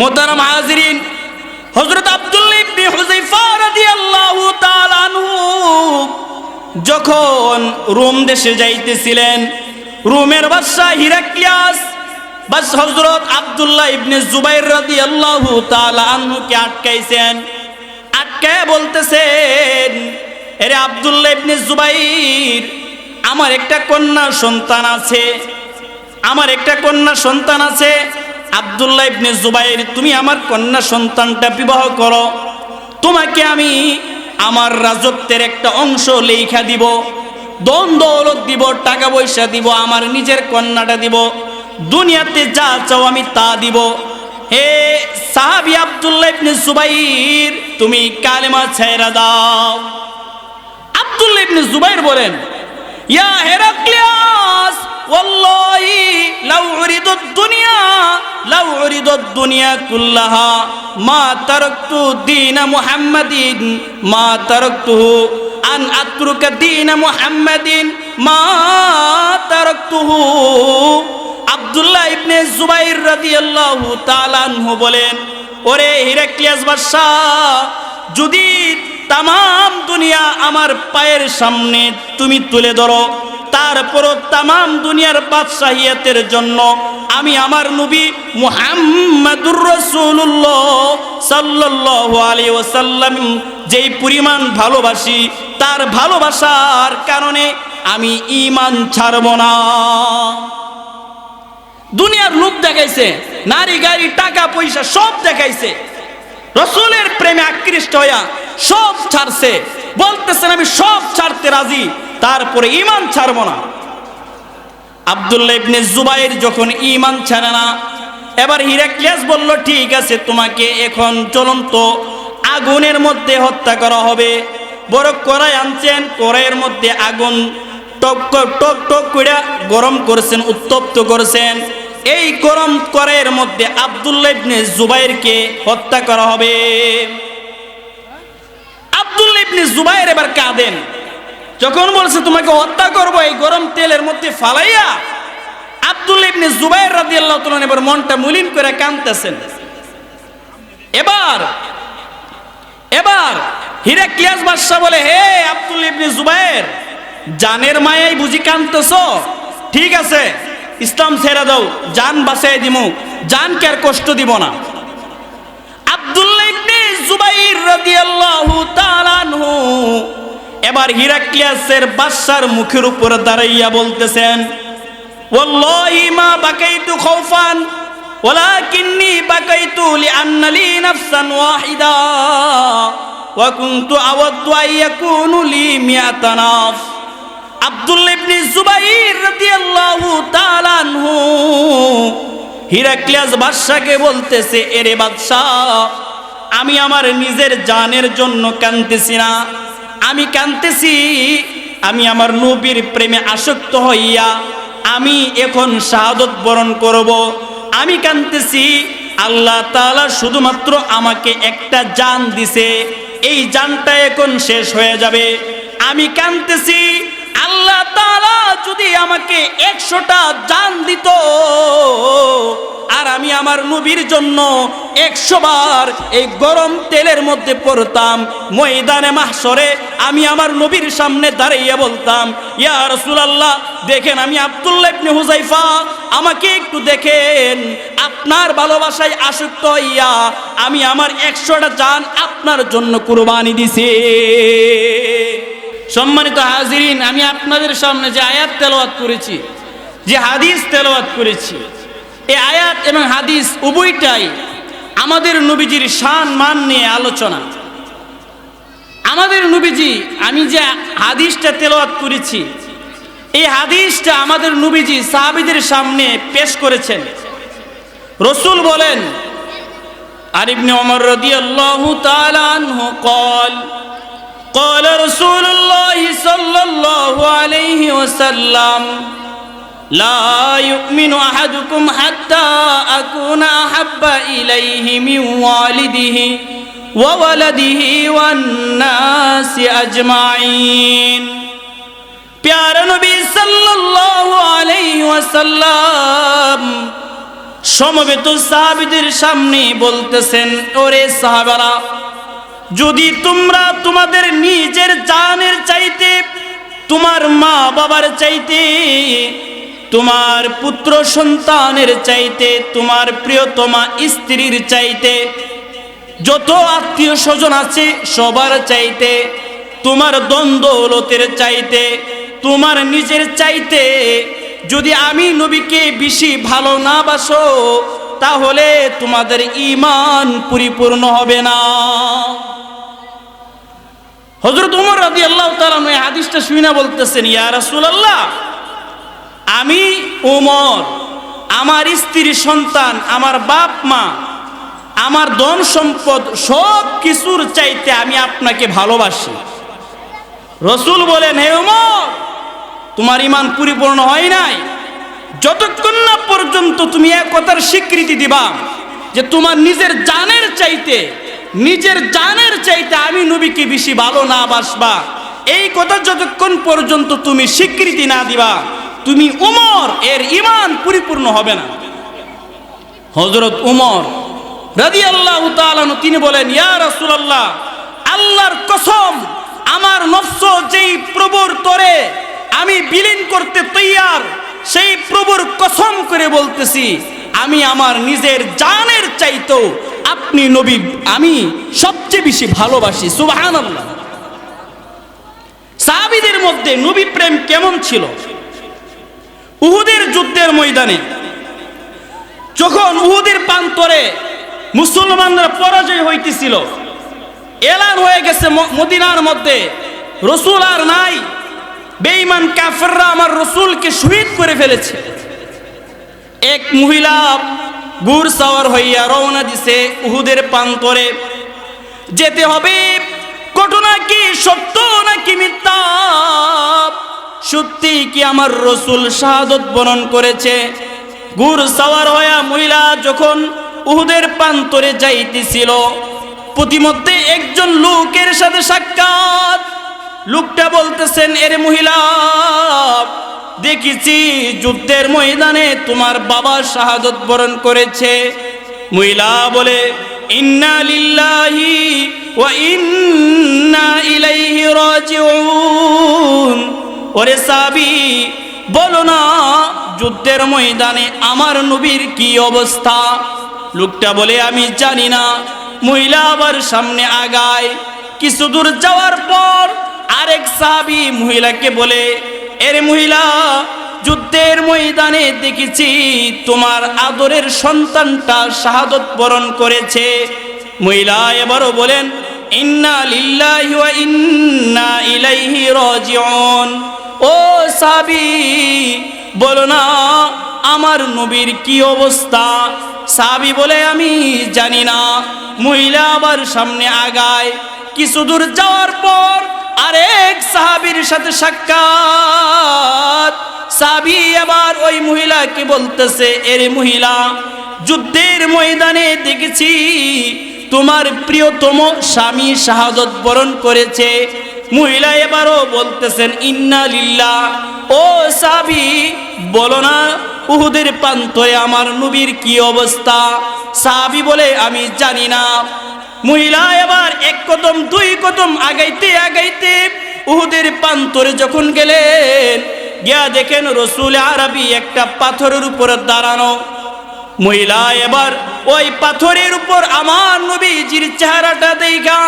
মোতারাম হাজরিন হজরত আনহু যখন রোম দেশে যাইতেছিলেন, রোমের বাদশাহ হিরাক্লিয়াস বাস হজরত আব্দুল্লাহ ইবনে জুবাইর রাদিয়াল্লাহু তাআলা আনহুকে আটকাইছেন। আটকায় বলতেছেন, এরে আব্দুল্লাহ ইবনে জুবাইর, আমার একটা কন্যা সন্তান আছে, আমার একটা কন্যা সন্তান আছে আব্দুল্লাহ ইবনে জুবাইর, তুমি আমার কন্যা সন্তানটা বিবাহ করো। তোমাকে আমি আমার রাজত্বের একটা অংশ লেখা দিব দন দৌলত দিব, টাকা পয়সা দিব, আমার নিজের কন্যাটা দিব, দুনিয়াতে যা চাও আমি তা দিব। হে সাহাবি আব্দুল্লাহ ইবনে জুবাইর, তুমি কালেমা ছেড়ে দাও। আব্দুল্লাহ ইবনে জুবাইর বলেন, ইয়া হেরাক্লিয়াস ওয়াল্লাহি লাউ উরিদু দুনিয়া, লাউ উরিদু দুনিয়া কুল্লাহা। মা তারাকতু দীন মুহাম্মাদিন, মা তারাকতুহু আন আতরুকা দীন মুহাম্মাদিন, মা তারাকতুহু আব্দুল্লাহ ইবনে জুবাইর রাদিয়াল্লাহু তাআলা আনহু বলেন, ওরে হিরাক্লিয়াস বাদশাহ যদি তামাম দুনিয়া আমার পায়ের সামনে তুমি তুলে ধরো তারপরও তামাম দুনিয়ার বাদশাহিয়াতের জন্য আমি আমার নবী মুহাম্মাদুর রাসূলুল্লাহ সাল্লাল্লাহু আলাইহি ওয়াসাল্লাম যেই পরিমাণ ভালোবাসি তার ভালোবাসার কারণে আমি ঈমান ছাড়ব না। দুনিয়ার লোক দেখাইছে, নারী, গাড়ি, টাকা, পয়সা সব দেখাইছে। রসুলের প্রেমে আকৃষ্ট হইয়া সব ছাড়ছে, বলতেছেন আমি সব ছাড়তে রাজি। তারপরে ইমান ছাড়ব না। আব্দুল্লাহ ইবনে জুবাইর যখন ইমান ছাড়ে না, এবার হিরাক্লিয়াস বলল, ঠিক আছে, তোমাকে এখন চলন্ত আগুনের মধ্যে হত্যা করা হবে। বড় কড়াই আনছেন, কড়াইয়ের মধ্যে আগুন টক টক টক করে গরম করেছেন, উত্তপ্ত করেছেন। এই গরম কড়াইয়ের মধ্যে আব্দুল্লাহ ইবনে জুবাইরকে হত্যা করা হবে। আব্দুল্লাহ ইবনে জুবাইর এবার কাঁদেন। যখন বলছে, তোমাকে হত্যা করব এই গরম তেলের মধ্যে ফালাইয়া আব্দুল্লাহ ইবনে জুবাইর রাদিয়াল্লাহু তাআলা এবার মনটা মুলিন করে কাঁদতেছেন এবার এবার হিরাক্লিয়াস বাদশা বলে, হে আব্দুল ইবনে জুবাইর, জানের মায়াই বুঝি কাঁদতেছ ঠিক আছে, ইসলাম ছেড়ে দাও, জান বাঁচাই দিমু, জানকে আর কষ্ট দিব না। আব্দুল্লাহ ইবনে জুবাইর রাদিয়াল্লাহু তাআলা আনহু এবার হিরাক্লিয়াসের বাদশার মুখের উপরে দাঁড়াইয়া বলতেছেন, ওয়াল্লাহি মা বাকাইতু খাউফান, ওয়ালাকিন্নি বাকাইতু লিআন্না লি নাফসান ওয়াহিদা, ওয়া কুনতু আওয়াদু আইয়াকুনু লি মিয়াতা নাফ। আব্দুল্লাহ ইবনে জুবাইর রাদিয়াল্লাহু তাআলা আনহু হিরাক্লিয়াস বাদশাকে বলতেছে, এরে বাদশা আমি আমার নিজের জানের জন্য কাঁদতেছি না। আমি কাঁদতেছি, আমি আমার নবীর প্রেমে আসক্ত হইয়া আমি এখন শাহাদত বরণ করব। আমি কাঁদতেছি, আল্লাহ তালা শুধুমাত্র আমাকে একটা জান দিছে, এই জানটা এখন শেষ হয়ে যাবে। আমি কাঁদতেছি, আল্লাহ তালা যদি আমাকে একশোটা জান দিত আর আমি আমার নবীর জন্য একশো বার এই গরম তেলের মধ্যে পড়তাম। ময়দানে মাহসরে আমি আমার নবীর সামনে দাঁড়িয়ে বলতাম, ইয়া রাসূলুল্লাহ, দেখেন আমি আব্দুল্লাহ ইবনে হুজাইফা আমাকে একটু দেখেন। আপনার ভালোবাসায় আসক্ত হইয়া আমি আমার একশোটা যান আপনার জন্য কুরবানি দিছি। সম্মানিত হাজিরিন, আমি আপনাদের সামনে যে আয়াত তেলাওয়াত করেছি, যে হাদিস তেলাওয়াত করেছি এই আয়াত এবং হাদিস উভয়টাই আমাদের নবীজির শান মান নিয়ে আলোচনা আমাদের নবীজি আমি যে হাদিসটা তেলাওয়াত করেছি এই হাদিসটা আমাদের নবীজি সাহাবিদের সামনে পেশ করেছেন রসুল বলেন আর ইবনে ওমর রাদিয়াল্লাহু তাআলা আনহু قال قال رسول الله صلى الله عليه وسلم لا يؤمن أحدكم حتى أكون أحب إليه من والده وولده والناس أجمعين প্যার নবী সাল্লাল্লাহু আলাইহি ওয়াসাল্লাম সমবেত সাহাবিদের সামনে বলতেছেন ওরে সাহাবারা যদি তোমরা তোমাদের নিজের জানের চাইতে তোমার মা বাবার চাইতে তোমার পুত্র সন্তানের চাইতে, তোমার প্রিয়তমা স্ত্রীর চাইতে, যত আত্মীয় স্বজন আছে সবার চাইতে, তোমার দ্বন্দ্বলতের চাইতে, তোমার নিজের চাইতে, যদি আমি নবীকে বেশি ভালো না বাসো, তাহলে তোমাদের ইমান পরিপূর্ণ হবে না। হজরত উমর রাদি আল্লাহ এই হাদিসটা শুই না বলতেছেন, ইয়া রাসূলুল্লাহ আমি উমর, আমার স্ত্রী সন্তান, আমার বাপ মা, আমার ধন সম্পদ সব কিছুর চাইতে আমি আপনাকে ভালোবাসি। রসুল বলেন, হে উমর, তোমার ইমান পরিপূর্ণ হয় নাই। যতক্ষণ না পর্যন্ত তুমি এক কথার স্বীকৃতি দিবা যে তোমার নিজের জানের চাইতে, নিজের জানের চাইতে আমি নবীকে বেশি ভালো না বাসবা। এই কথা যতক্ষণ পর্যন্ত তুমি স্বীকৃতি না দিবা তুমি উমর, এর ইমান পরিপূর্ণ হবে না। হজরত উমর রাদি আল্লাহ তিনি বলেন, ইয়া আল্লাহর কসম, আমার নফস যেই প্রভুর তরে আমি বিলীন করতে তৈয়ার, সেই প্রভুর কসম করে বলতেছি, আমি আমার নিজের জানের চাইতো আপনি নবী, আমি সবচেয়ে বেশি ভালোবাসি। সুবহানাল্লাহ। সাহাবীদের মধ্যে নবী প্রেম কেমন ছিল? উহুদের যুদ্ধের ময়দানে, যখন উহুদের প্রান্তরে মুসলমানরা পরাজয় হইতেছিল, এলান হয়ে গেছে মদিনার মধ্যে, রসুল আর নাই, বেঈমান কাফেররা আমার রসুলকে শহীদ করে ফেলেছে। এক মহিলা গুড় সাওয়ার হইয়া রওনা দিছে উহুদের প্রান্তরে, যেতে হবে, ঘটনা কি সত্য আমার রসুল শাহাদত বরণ করেছে। গুড় সাওয়ার হয়া মহিলা যখন উহুদের প্রান্তরে যাইতেছিল, প্রতিমধ্যে একজন লোকের সাথে সাক্ষাৎ। লোকটা বলতেছেন, এর মহিলা, দেখেছি যুদ্ধের ময়দানে তোমার বাবা শাহাদত বরণ করেছে। মহিলা বলে, ইন্না লিল্লাহি ওয়া ইন্না ইলাইহি রাজিউন। ওরে সাবি, বলো না, যুদ্ধের ময়দানে আমার নবীর কি অবস্থা? লোকটা বলে, আমি জানি না। মহিলা আবার সামনে আগায়। কিছু দূর যাওয়ার পর আরেক সাবি মহিলাকে বলে, এর মহিলা, যুদ্ধের ময়দানে দেখেছি তোমার আদরের সন্তানটা শাহাদত বরণ করেছে। মহিলা এবারও বলেন, ইন্না লিল্লাহি ওয়া ইন্না ইলাইহি রাজিউন। ও সাবি, বলো না, আমার নবীর কি অবস্থা? সাবি বলে, আমি জানি না। মহিলা আবার সামনে আগায়। কিছু দূর যাওয়ার পর আরেক সাহাবীর সাথে সাক্ষাৎ। সাবি আবার ওই মহিলাকে বলতেছে, এর মহিলা, যুদ্ধের ময়দানে দেখেছি তোমার প্রিয়তম স্বামী শাহাদত বরণ করেছে। মহিলা এবারও বলতেছেন, ইন্না লিল্লাহ। ও সাবি বলো না, উহুদের প্রান্তরে আমার নবীর কি অবস্থা? সাবি বলে, আমি জানি না। মহিলা এবার এক কদম, দুই কদম আগাইতে আগাইতে উহুদের প্রান্তরে যখন গেলেন, গিয়া দেখেন রসুল আরবি একটা পাথরের উপর দাঁড়ানো। মহিলা এবার ওই পাথরের উপর আমার নবীজির চেহারাটা দেখা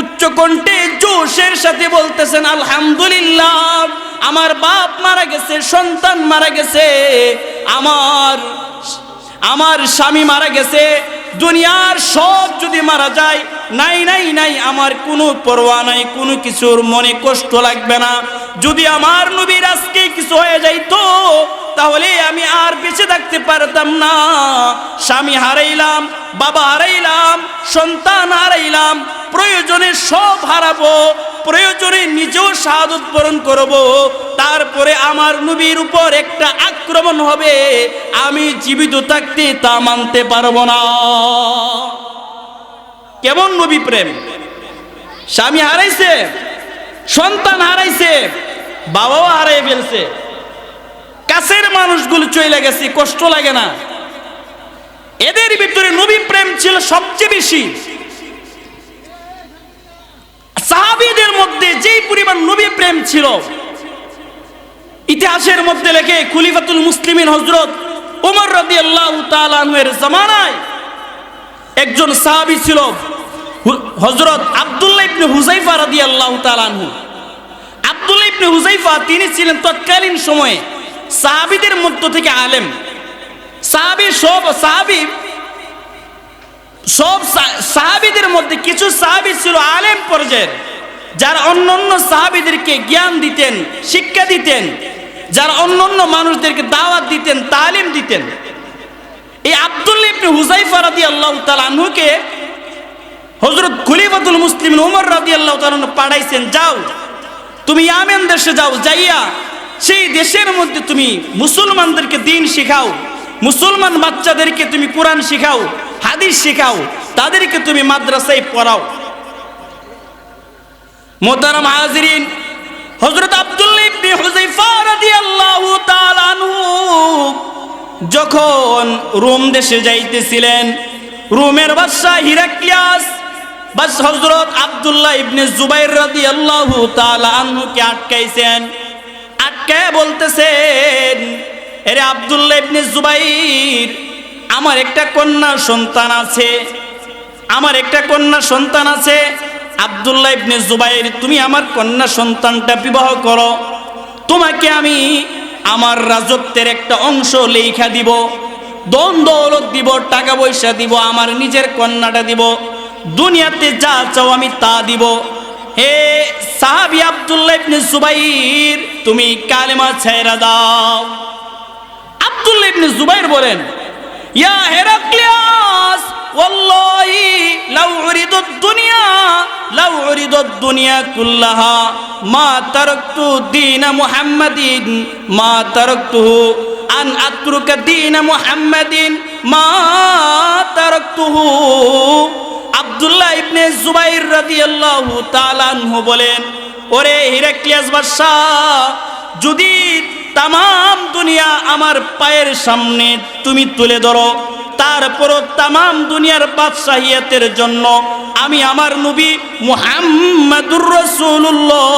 উচ্চ কণ্ঠে জোশের সাথে বলতেছেন, আলহামদুলিল্লাহ, আমার বাপ মারা গেছে, সন্তান মারা গেছে, আমার আমার স্বামী মারা গেছে, দুনিয়ার সব যদি মারা যায়, নাই নাই নাই, আমার কোনো পরোয়া নাই, কোনো কিছুর মনে কষ্ট লাগবে না। যদি আমার নবীর আজকে কিছু হয়ে যাইতো তাহলে আমি আর বেঁচে থাকতে পারতাম না। স্বামী হারাইলাম, বাবা হারাইলাম, সন্তান হারাইলাম, প্রয়োজনে সব হারাবো, প্রয়োজনে নিজেও শাহাদত বরণ করব। তারপরে আমার নবীর উপর একটা আক্রমণ হবে, আমি জীবিত থাকতে তা মানতে পারব না। কেমন নবী প্রেম? স্বামী হারাইছে, সন্তান হারাইছে, বাবাও হারাই ফেলছে। কাছের মানুষগুলো চলে গেছে, কষ্ট লাগে না। এদের ভিতরে নবী প্রেম ছিল সবচেয়ে বেশি। সাহাবীদের মধ্যে যেই পরিমাণ নবী প্রেম ছিল, ইতিহাসের মধ্যে লেখে, খুলিফাতুল মুসলিমিন হজরত উমর রদি আল্লাহ তালের জামানায় একজন সাহাবী ছিল হজরত আব্দুল্লাহ ইবনে হুজাইফা রাদি আল্লাহ তালানহু আব্দুল্লাহ ইবনে হুজাইফা তিনি ছিলেন তৎকালীন সময়ে সাহাবীদের মধ্য থেকে আলেম। সাহাবী সব সাহাবী সব সাহাবীদের মধ্যে কিছু সাহাবী ছিল আলেম পর্যায়ের, যারা অন্য অন্য সাহাবীদেরকে জ্ঞান দিতেন, শিক্ষা দিতেন, যারা অন্য অন্য মানুষদেরকে দাওয়াত দিতেন, তালিম দিতেন। এই আব্দুল্লাহ ইবনে হুজাইফা রাদিয়াল্লাহু তাআলা আনহুকে হযরত খলিফাতুল মুসলিমিন ওমর রাদিয়াল্লাহু তাআলা পাঠাইছেন, যাও, তুমি ইয়ামেন দেশে যাও, যাইয়া সেই দেশের মধ্যে তুমি মুসলমানদেরকে দিন শেখাও, মুসলমান বাচ্চাদেরকে তুমি কোরআন শেখাও, হাদিস শেখাও, তাদেরকে তুমি মাদ্রাসায় পড়াও। মোহতারাম হাজরিন, হযরত আব্দুল্লাহ যখন রোম দেশে যাইতেছিলেন, রোমের বাদশা হিরাক্লিয়াস বাস হযরত আব্দুল্লাহ ইবনে জুবাইর রাদিয়াল্লাহু তাআলা আনহুকে আটকাইছেন। আটকায় বলতেছেন? এরে আব্দুল্লাহ ইবনে জুবাইর, আমার একটা কন্যা সন্তান আছে। আমার একটা কন্যা সন্তান আছে। আব্দুল্লাহ ইবনে জুবাইর, তুমি আমার কন্যা সন্তানটা বিবাহ করো। তোমাকে আমি আমার রাজত্বের একটা অংশ লেখা দিব। দন দৌলত দিব, টাকা পয়সা দিব, আমার নিজের কন্যাটা দিব। দুনিয়াতে যা চাও আমি তা দিব। হে সাহাবি আব্দুল্লাহ ইবনে জুবাইর, তুমি কালেমা ছেড়ে দাও। আব্দুল্লাহ ইবনে জুবাইর বলেন, ইয়া হেরাক্লিয়াস, ওয়াল্লাহি লাউ উরিদু দুনিয়া, লাউ উরিদু দুনিয়া কুল্লাহা, মা তারাকতু দীন মুহাম্মাদিন, মা তারাকতুহু আন আতরুকা দীন মুহাম্মাদিন, মা তারাকতুহু আব্দুল্লাহ ইবনে জুবাইর রাদিয়াল্লাহু তাআলা আনহু বলেন, ওরে হিরাক্লিয়াস বাদশাহ যদি তামাম দুনিয়া আমার পায়ের সামনে তুমি তুলে ধরো, তারপরও তামাম দুনিয়ার বাদশাহিয়াতের জন্য আমি আমার নবী মুহাম্মাদুর রাসূলুল্লাহ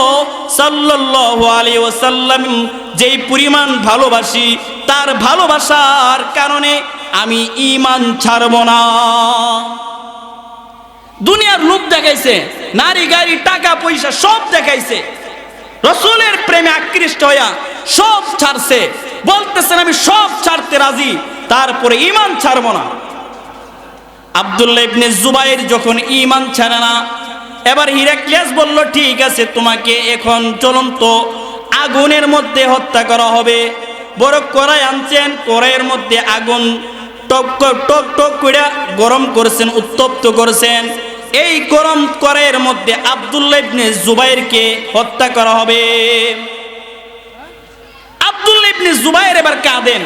সাল্লাল্লাহু আলাইহি ওয়াসাল্লাম যেই পরিমাণ ভালোবাসি, তার ভালোবাসার কারণে আমি ঈমান ছাড়ব না। দুনিয়ার লোক দেখাইছে, নারী, গাড়ি, টাকা, পয়সা, সব দেখাইছে। রসুলের প্রেমে আকৃষ্ট হইয়া সব ছাড়ছে, বলতেছেন, আমি সব ছাড়তে রাজি, তারপরে ইমান ছাড়বো না। আব্দুল্লাহ ইবনে জুবাইর যখন ইমান ছাড়ে না, এবার হিরাক্লিয়াস বলল, ঠিক আছে, তোমাকে এখন চলন্ত আগুনের মধ্যে হত্যা করা হবে। বড় কড়াই আনছেন কড়াইয়ের মধ্যে আগুন টক টক টক করে গরম করছেন, উত্তপ্ত করেছেন। এই গরম কড়াইয়ের মধ্যে আব্দুল্লাহ ইবনে জুবাইরকে হত্যা করা হবে। আব্দুল্লাহ ইবনে জুবাইর এবার কাঁদেন।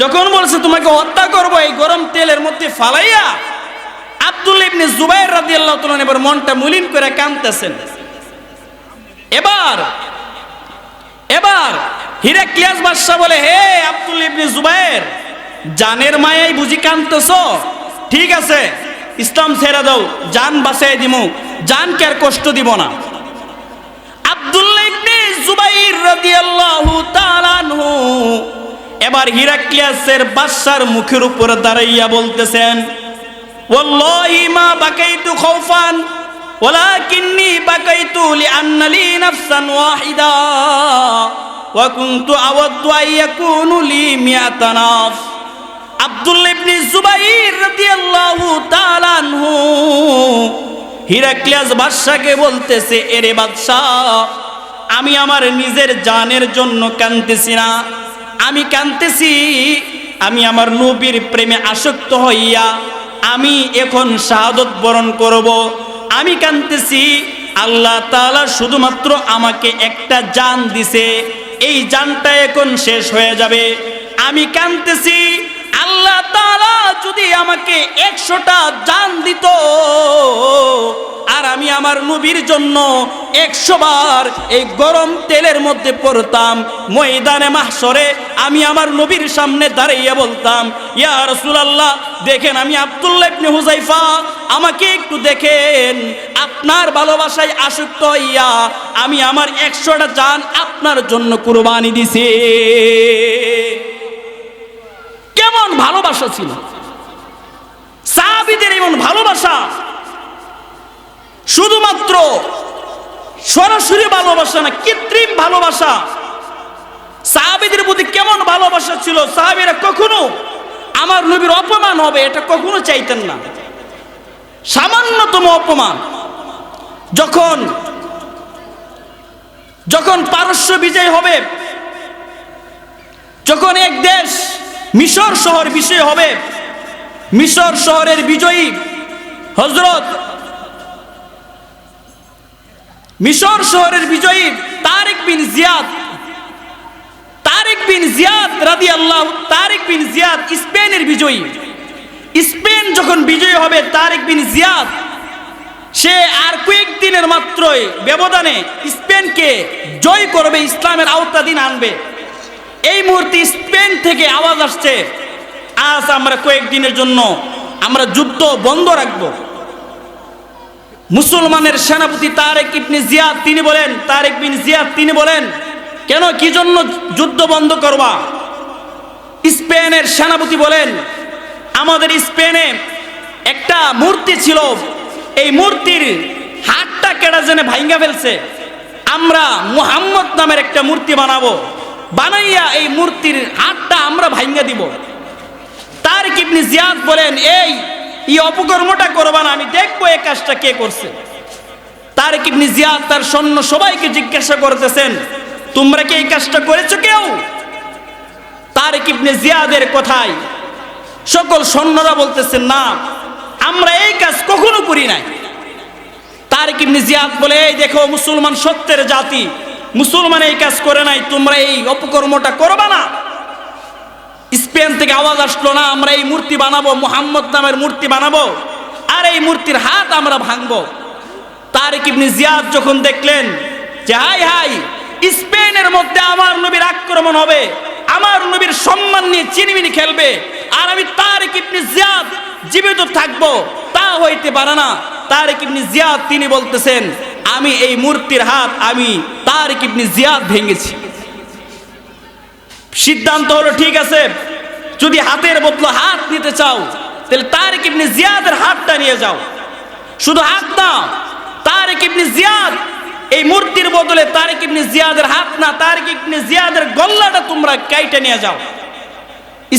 যখন বলছে, তোমাকে হত্যা করব এই গরম তেলের মধ্যে ফালাইয়া? আব্দুল্লাহ ইবনে জুবাইর রাদিয়াল্লাহু তাআলা এবার মনটা মুলিন করে কাঁদতেছেন। এবার এবার হিরাক্লিয়াস বাদশা বলে, হে আব্দুল্লাহ ইবনে জুবাইর জানের মায়াই বুঝি কান্দতেছ ঠিক আছে, ইসলাম ছেড়ে দাও, জান বাঁচাই দিমু, জানকে আর কষ্ট দিব না। আব্দুল্লাহ ইবনে জুবাইর রাদিয়াল্লাহু তাআলা আনহু এবার হিরাক্লিয়াসের বাদশার মুখের উপরে দাঁড়াইয়া বলতেছেন, ওয়াল্লাহি মা বাকাইতু খাউফান, ওয়ালাকিন্নি বাকাইতু লিআন্না লি নাফসান ওয়াহিদা, ওয়া কুনতু আওয়াদ্দু আন লি মিয়াতা নাফস আব্দুল্লাহ ইবনে জুবাইর রাদিয়াল্লাহু তাআলা আনহু হিরাক্লিয়াস বাদশাকে বলতেছে, এরে বাদশাহ, আমি আমার নিজের জানের জন্য কাঁদতেছি না। আমি কাঁদতেছি, আমি আমার নবীর প্রেমে আসক্ত হইয়া আমি এখন শাহাদত বরণ করব। আমি কাঁদতেছি, আল্লাহ তাআলা শুধুমাত্র আমাকে একটা জান দিছে। এই জানটা এখন শেষ হয়ে যাবে। আমি কাঁদতেছি আল্লাহ তাআলা যদি আমাকে একশোটা জান দিত, আর আমি আমার নবীর জন্য একশো বার এই গরম তেলের মধ্যে পড়তাম, ময়দানে মাহসরে আমি আমার নবীর সামনে দাঁড়িয়ে বলতাম, ইয়া রাসূলুল্লাহ, দেখেন আমি আব্দুল্লাহ হুজাইফা আমাকে একটু দেখেন, আপনার ভালোবাসায় আসক্ত হইয়া আমি আমার একশোটা জান আপনার জন্য কুরবানি দিছি। কেমন ভালোবাসা ছিল? সাহাবিদের এমন ভালোবাসা। শুধুমাত্র সরাসরি ভালোবাসা না, কৃত্রিম ভালোবাসা। সাহাবিদের প্রতি কেমন ভালোবাসা ছিল? সাহাবিরা কখনো আমার নবীর অপমান হবে, এটা কখনো চাইতেন না। সামান্যতম অপমান। যখন যখন পারস্য বিজয় হবে, যখন এক দেশ মিশর শহর বিষয় হবে। মিশর শহরের বিজয়ী হজরত মিশর শহরের বিজয়ী তারেক বিন জিয়াদ। তারেক বিন জিয়াদ রাদি আল্লাহ তারেক বিন জিয়াদ স্পেনের বিজয়ী। স্পেন যখন বিজয়ী হবে তারেক বিন জিয়াদ, সে আর কয়েকদিনের মাত্রই ব্যবধানে স্পেনকে জয় করবে, ইসলামের আওতাধীন আনবে। এই মুহূর্তে স্পেন থেকে আওয়াজ আসছে। আজ আমরা কয়েকদিনের জন্য আমরা যুদ্ধ বন্ধ রাখব। মুসলমানের সেনাপতি তারেক ইবনে জিয়াদ, তিনি বলেন, তারেক বিন জিয়াদ, তিনি বলেন, কেন কি জন্য যুদ্ধ বন্ধ করবা? স্পেনের সেনাপতি বলেন, আমাদের স্পেনে একটা মূর্তি ছিল, এই মূর্তির হাতটা কেডা জেনে ভাঙ্গা ফেলছে। আমরা মুহাম্মদ নামের একটা মূর্তি বানাবো। বানাইয়া এই মূর্তির হাতটা আমরা ভাঙ্গা দিব। তার কিবনি জিয়াদ বলেন, এই এই অপকর্মটা করবা না, আমি দেখব এই কাজটা কে করছে। তার কিবনি জিয়াদ তার সৈন্য সবাইকে জিজ্ঞাসা করতেছেন, তোমরা কি এই কাজটা করেছ কেউ? তার কিবনে জিয়াদের কথায় সকল সৈন্যরা বলতেছেন না, আমরা এই কাজ কখনো করি নাই। তার কিবনে জিয়াদ বলে, এই দেখো, মুসলমান সত্যের জাতি মুসলমান এই কাজ করে নাই, তোমরা এই অপকর্মটা করবা না। স্পেন থেকে আওয়াজ আসলো না, আমরা এই মূর্তি বানাবো, মোহাম্মদ নামের মূর্তি বানাবো, আর এই মূর্তির হাত আমরা ভাঙবো। তারেক ইবনে জিয়াদ যখন দেখলেন যে, হাই হাই, স্পেনের মধ্যে আমার নবীর আক্রমণ হবে, আমার নবীর সম্মান নিয়ে চিনিমিনি খেলবে, আর আমি তারেক ইবনে জিয়াদ জীবিত থাকব, তা হইতে পারে না। তারেক ইবনে জিয়াদ তিনি বলতেছেন আমি এই মূর্তির হাত, আমি তার ইবনে জিয়াদ ভেঙেছি। সিদ্ধান্ত হলো, ঠিক আছে, যদি হাতের বদলে হাত নিতে চাও, তাহলে তার ইবনে জিয়াদের হাতটা নিয়ে যাও। শুধু হাত না তার ইবনে জিয়াদ, এই মূর্তির বদলে তার ইবনে জিয়াদের হাত না তার ইবনে জিয়াদের গল্লাটা তোমরা কাইটে নিয়ে যাও।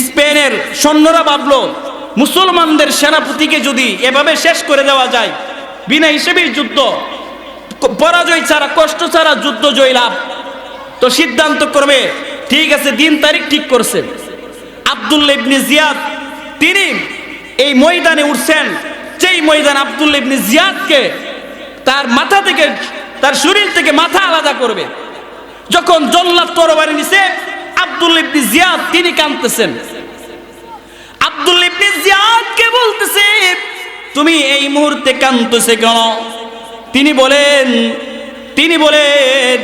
স্পেনের সৈন্যরা ভাবলো, মুসলমানদের সেনাপতিকে যদি এভাবে শেষ করে দেওয়া যায়, বিনা হিসেবেই যুদ্ধ। পরাজয় ছাড়া, কষ্ট ছাড়া, যুদ্ধ জয় লাভ। তো সিদ্ধান্ত করবে, ঠিক আছে, দিন তারিখ ঠিক করছে। আব্দুল্লা জিয়াদ, তিনি এই ময়দানে উঠছেন। যেই ময়দান আব্দুল্লা জিয়াদকে তার মাথা থেকে, তার শরীর থেকে মাথা আলাদা করবে। যখন জল্লাদ তরবারি নিছে আব্দুল ইবনে জিয়াদ, তিনি কাঁদতেছেন। আব্দুল ইবনে জিয়াদকে বলতেছে, তুমি এই মুহূর্তে কাঁদতেছে কেন? তিনি বলেন তিনি বলেন,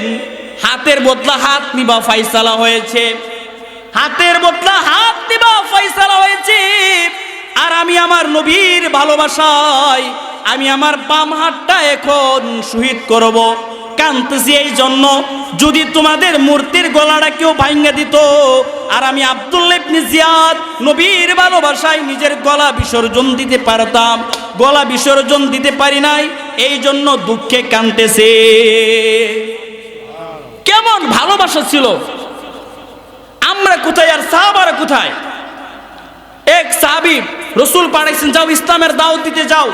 হাতের বদলা হাত নিবা ফাইসালা হয়েছে। হাতের বদলা হাত নিবা ফাইসালা হয়েছে। আর আমি আমার নবীর ভালোবাসায়, আমি আমার বাম হাতটা এখন শহীদ করব। কানতেছি এই জন্য, যদি তোমাদের মূর্তির গলাটা কেউ ভাঙ্গা দিত, আর আমি আব্দুল্লাহ ইবনে জিয়াদ নবীর ভালোবাসায় নিজের গলা বিসর্জন দিতে পারতাম। গলা বিসর্জন দিতে পারি নাই এই জন্য দুঃখে কানতেছে কেমন ভালোবাসা ছিল। আমরা কোথায় আর সাহাবারা কোথায়? এক সাহাবি রসুল পাঠাইছেন, যাও ইসলামের দাওয়াত দিতে যাও।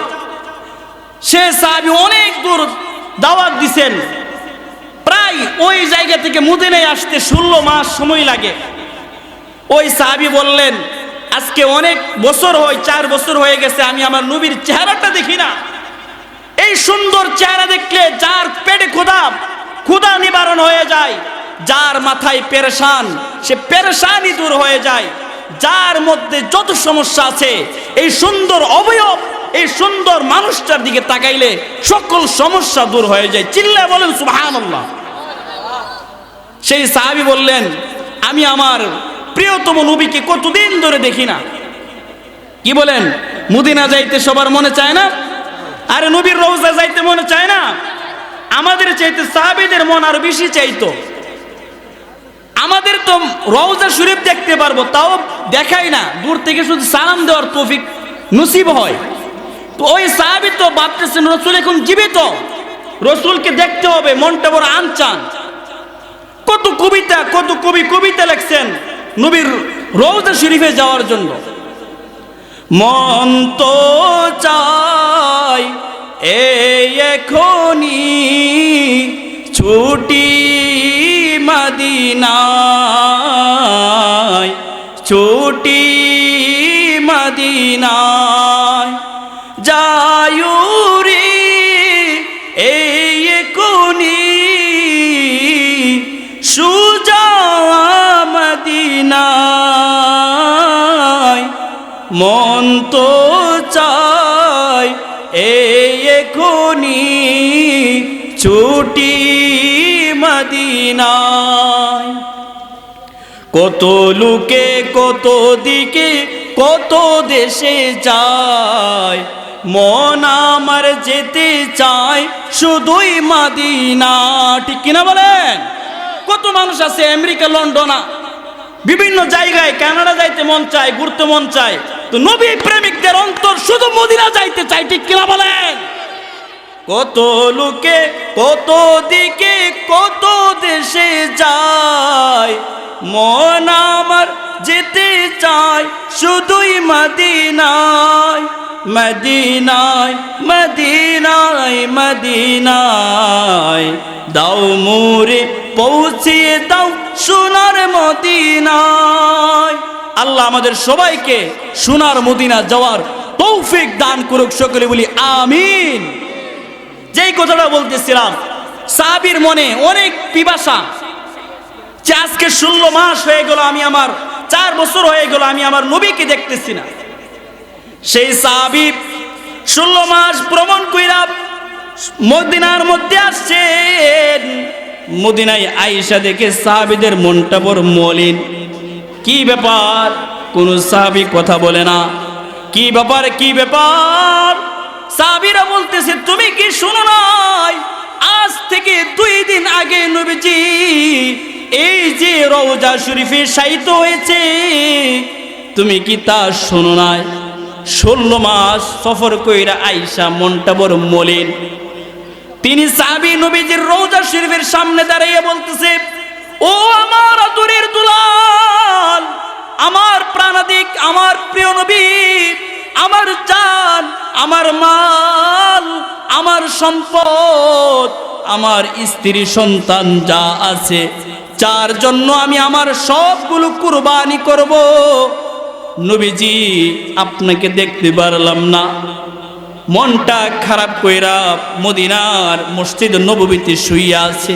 সে সাহাবি অনেক দূর দাওয়াত দিছেন। প্রায় ওই জায়গা থেকে মুদিনে আসতে ষোলো মাস সময় লাগে। ওই সাহাবি বললেন আজকে অনেক বছর হয়, চার বছর হয়ে গেছে, আমি আমার নবীর চেহারাটা দেখি না। এই সুন্দর চেহারা দেখলে যার পেটে ক্ষুধা ক্ষুধা নিবারণ হয়ে যায়, যার মাথায় পেরেশান, সে পেরেশানই দূর হয়ে যায়। যার মধ্যে যত সমস্যা আছে, এই সুন্দর অবয়ব, এই সুন্দর মানুষটার দিকে তাকাইলে সকল সমস্যা দূর হয়ে যায়। চিল্লা বলেন, সুবহানাল্লাহ। সেই সাহাবি বললেন, আমি আমার প্রিয়তম নবীকে কতদিন ধরে দেখি না। কি বলেন? মুদিনা যাইতে সবার মনে চায় না? আরে নবীর রওজা যাইতে মনে চায় না? আমাদের চাইতে সাহাবিদের মন আরও বেশি চাইতো। আমাদের তো রওজা শরীফ দেখতে পারব, তাও দেখাই না। দূর থেকে শুধু সালাম দেওয়ার তৌফিক নসিব হয়। তো ওই সাহাবি তো ভাবতেছেন, রসুল এখন জীবিত। রসুলকে দেখতে হবে, মনটা বড় আনচান। কত কবিতা, কত কবি কবিতা লেখছেন। নবীর রওজা শরীফে যাওয়ার জন্য। মন তো চাই এই এখনি ছুটি মদিনায় ছুটি মদিনায় যায়ুরি মন তো চাই এখনি ছুটি মদিনায়। কত লোকে, কত দিকে, কত দেশে যায়, মন আমার যেতে চায় শুধুই মাদিনা। ঠিক কিনা বলেন? কত মানুষ আছে? আমেরিকা, লন্ডনা বিভিন্ন জায়গায় কানাডা যাইতে মন চায়, ঘুরতে মন চায়, তো নবী প্রেমিকদের অন্তর শুধু মদিনা যাইতে চায়, ঠিক কিনা বলেন? কত লোকে কত দিকে কত দেশে যায়, মন আমার যেতে চায় শুধুই মদিনায় মদিনায় মদিনায় মদিনায়। দাও মোরে পৌঁছিয়ে দাও সোনার মদিনায়। আল্লাহ আমাদের সবাইকে সোনার মদিনা যাওয়ার তৌফিক দান করুক, সকলে বলি আমিন। যেই কথাটা বলতেছিলাম সাবির মনে অনেক পিপাসা। যে আজকে ষোলো মাস হয়ে গেল, আমি আমার চার বছর হয়ে গেল, আমি আমার নবীকে দেখতেছি না। সেই সাহাবি ষোলো মাস ভ্রমণ কইরা মদিনার মধ্যে আসছেন। মদিনায় আইসা দেখে সাহাবিদের মনটা বড় মলিন। কি ব্যাপার? কোন সাহাবি কথা বলে না। কি ব্যাপার কি ব্যাপার? সাহাবিরা বলতেছে, তুমি কি শোনো নাই? আজ থেকে দুই দিন আগে নবীজি এই যে রওজা শরীফে শায়িত হয়েছে, তুমি কি তা শোনো নাই? ষোলো মাস সফর কইরা আইসা মনটা বড় মলিন। তিনি সাবি নবীজির রওজা শরীফের সামনে দাঁড়িয়ে বলতেছে, ও আমার আদরের দুলাল, আমার প্রাণাদিক আমার প্রিয় নবী, আমার জান, আমার মাল, আমার সম্পদ, আমার স্ত্রী সন্তান যা আছে, যার জন্য আমি আমার সবগুলো কুরবানি করব। নবীজি, আপনাকে দেখতে পারলাম না। মনটা খারাপ কইরা মদিনার মসজিদ নবীতে শুইয়া আছে।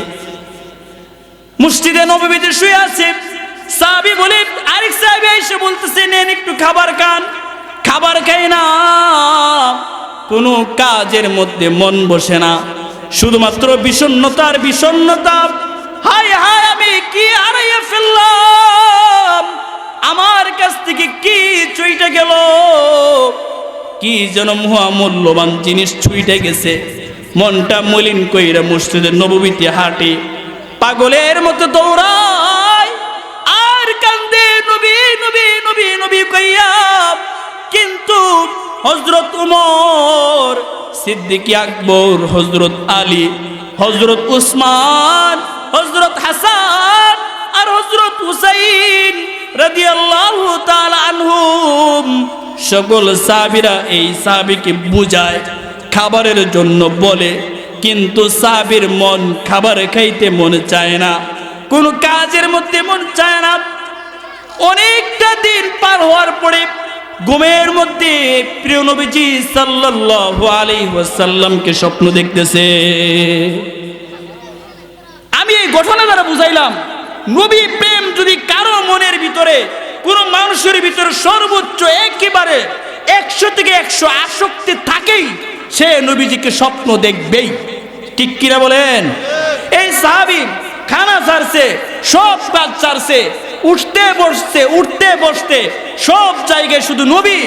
মসজিদে নবীতে শুয়ে আছে। সাহাবি বলে, আরেক সাহাবি এসে বলতেছে, নেন একটু খাবার খান। খাবার খাই না। কোনো কাজের মধ্যে মন বসে না। শুধুমাত্র বিষণ্ণতার বিষণ্ণতা। হায় হায় আমি কি হারাইয়া ফেললাম? আমার কাছ থেকে কি চুইটা গেল? কি যেন মহামূল্যবান জিনিস ছুইটে গেছে। মনটা মলিন কইরা মসজিদের নবীতে হাঁটে। পাগলের মতো দৌড়ায়, আর কান্দে নবী নবী নবী নবী কইয়া। কিন্তু হজরত উমর, সিদ্দিকী আকবর হজরত আলী হজরত উসমান হজরত হাসান আর হজরত হুসাইন সকল সাহাবীরা এই সাহাবীকে বুঝায়, খাবারের জন্য বলে, কিন্তু সাহাবীর মন খাবার খাইতে মন চায় না। কোন কাজের মধ্যে মন চায় না। অনেকটা দিন পার হওয়ার পরে ঘুমের মধ্যে প্রিয় নবীজি সাল্লাল্লাহু আলাইহি ওয়াসাল্লামকে স্বপ্ন দেখতেছে। আমি এই ঘটনা দ্বারা বুঝাইলাম। নবী যদি কারও মনের ভিতরে কোন মানুষের ভিতরে সর্বোচ্চ একেবারে একশো থেকে একশো আসক্তি থাকেই, সে নবীজিকে স্বপ্ন দেখবেই। ঠিক কিনা বলেন? এই সাহাবি খানা ছাড়ছে, সব কাজ ছাড়ছে, উঠতে বসতে উঠতে বসতে সব জায়গায় শুধু নবী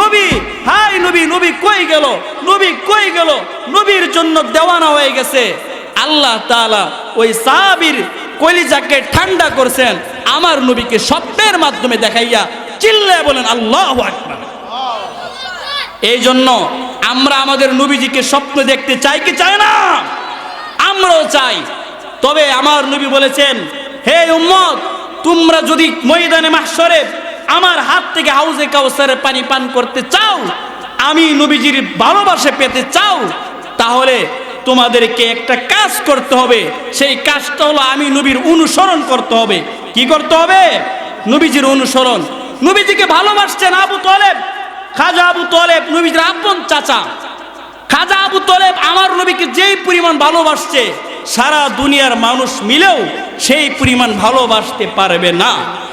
নবী, হাই নবী নবী কই গেল? নবী কই গেল? নবীর জন্য দেওয়ানা হয়ে গেছে। আল্লাহ তালা ওই সাহাবীর কলিজাকে ঠান্ডা করছেন, আমার নবীকে স্বপ্নের মাধ্যমে দেখাইয়া চিল্লায় বলেন, আল্লাহ এই জন্য আমরা আমাদের নবীজিকে স্বপ্ন দেখতে চাই কি চাই না? আমরাও চাই। তবে আমার নবী বলেছেন, হে উম্মত, তোমরা যদি ময়দানে মাহশরে আমার হাত থেকে হাউজে কাউসারের পানি পান করতে চাও, আমি নবীজির ভালোবাসা পেতে চাও, তাহলে তোমাদেরকে একটা কাজ করতে হবে। সেই কাজটা হলো আমি নবীর অনুসরণ করতে হবে। কি করতে হবে? নবীজির অনুসরণ। নবীজিকে ভালোবাসছেন আবু তলেব। খাজা আবু তলেব নবীজির আপন চাচা। খাজা আবু তলেব আমার নবীকে যেই পরিমাণ ভালোবাসছে, সারা দুনিয়ার মানুষ মিলেও সেই পরিমাণ ভালোবাসতে পারবে না।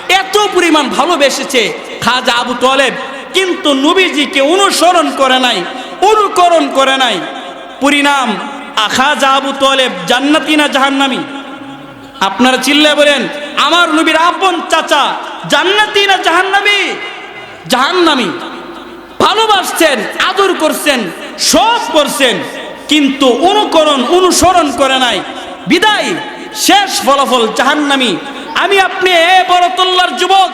এত পরিমাণ ভালোবেসেছে খাজা আবু তলেব। কিন্তু নবীজিকে অনুসরণ করে নাই, অনুকরণ করে নাই। পরিণাম আ- খাজা আবু তলেব, জান্নাতি না জাহান্নামী? আপনারা চিল্লে বলেন, আমার নবীর আপন চাচা জান্নাতি না জাহান্নামী? জাহান্নামী। ভালোবাসছেন, আদর করছেন সব করছেন, কিন্তু অনুকরণ, অনুসরণ করে নাই। বিদায়, শেষ ফলাফল জাহান্নামী। আমি আপনি এ বরতল্লার যুবক,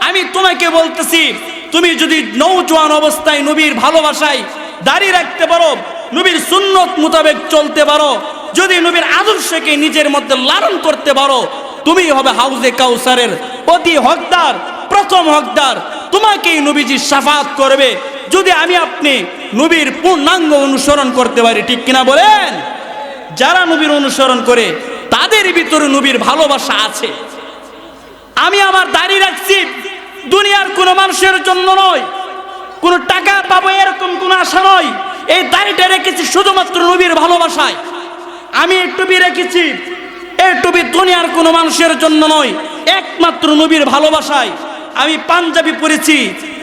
আমি তোমাকে বলতেছি, তুমি যদি নৌজওয়ান অবস্থায় নবীর ভালোবাসায় দাঁড়িয়ে রাখতে পারো নবীর সুন্নত মোতাবেক চলতে পারো। যদি নবীর আদর্শকে নিজের মধ্যে লালন করতে পারো তুমি হবে হাউজে কাউসারের অতি হকদার, প্রথম হকদার। তোমাকেই নবীজি সাফাত করবে। যদি আমি আপনি নবীর পূর্ণাঙ্গ অনুসরণ করতে পারি, ঠিক কিনা বলেন? যারা নবীর অনুসরণ করে, তাদের ভিতরে নবীর ভালোবাসা আছে। আমি আমার দাড়ি রাখছি, দুনিয়ার কোনো মানুষের জন্য নয়। কোনো টাকা পাবো এরকম কোনো আশা নয়। এই দাড়িটা রেখেছি শুধুমাত্র নবীর ভালোবাসায়। আমি এই টুপি রেখেছি। এই টুপি দুনিয়ার কোনো মানুষের জন্য নয়, একমাত্র নবীর ভালোবাসায়। আমি পাঞ্জাবি পরেছি,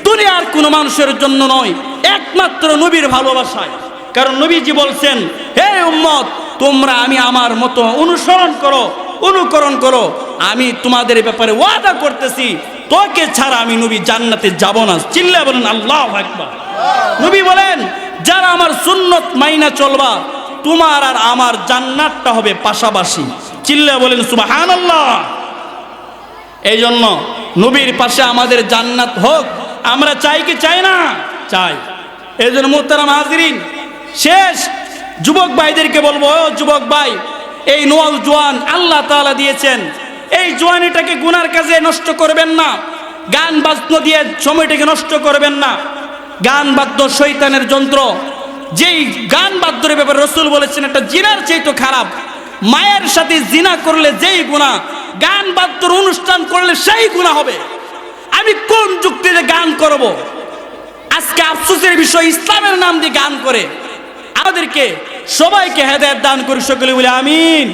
দুনিয়ার কোনো মানুষের জন্য নয়, একমাত্র নবীর ভালোবাসায়। কারণ নবীজি বলছেন, হে উম্মত, তোমরা আমি আমার মতো অনুসরণ করো, অনুকরণ করো। আমি তোমাদের ব্যাপারে ওয়াদা করতেছি। তোকে ছাড়া আমি নবী জান্নাতে যাব না। চিল্লা বলেন, আল্লাহ একবার নবী বলেন যারা আমার সুন্নত মাইনা চলবা, তোমার আর আমার জান্নাতটা হবে পাশাপাশি। চিল্লা বলেন সুবাহান এই জন্য নবীর পাশে আমাদের জান্নাত হোক, আমরা চাই কি চাই না? চাই। এই জন্য মোহতারাম হাজরিন, শেষ যুবক ভাইদেরকে বলব, ও যুবক ভাই, এই নোয়াল জোয়ান আল্লাহ তাআলা দিয়েছেন। এই জোয়ানিটাকে গুনার কাজে নষ্ট করবেন না, গান বাজনা দিয়ে সময়টাকে নষ্ট করবেন না। গান বাদ্য শৈতানের যন্ত্র। যেই গান বাদ্যের ব্যাপারে রসুল বলেছেন, একটা জিনার চেয়ে তো খারাপ। মায়ের সাথে জিনা করলে যেই গুণা গান বাদ্যর অনুষ্ঠান করলে সেই গুণা হবে। আমি কোন যুক্তিতে গান করব? আজকে আফসোসের বিষয়, ইসলামের নাম দিয়ে গান করে। আমাদেরকে সবাইকে হেদায়ত দান করি সকলে বলে, আমিন।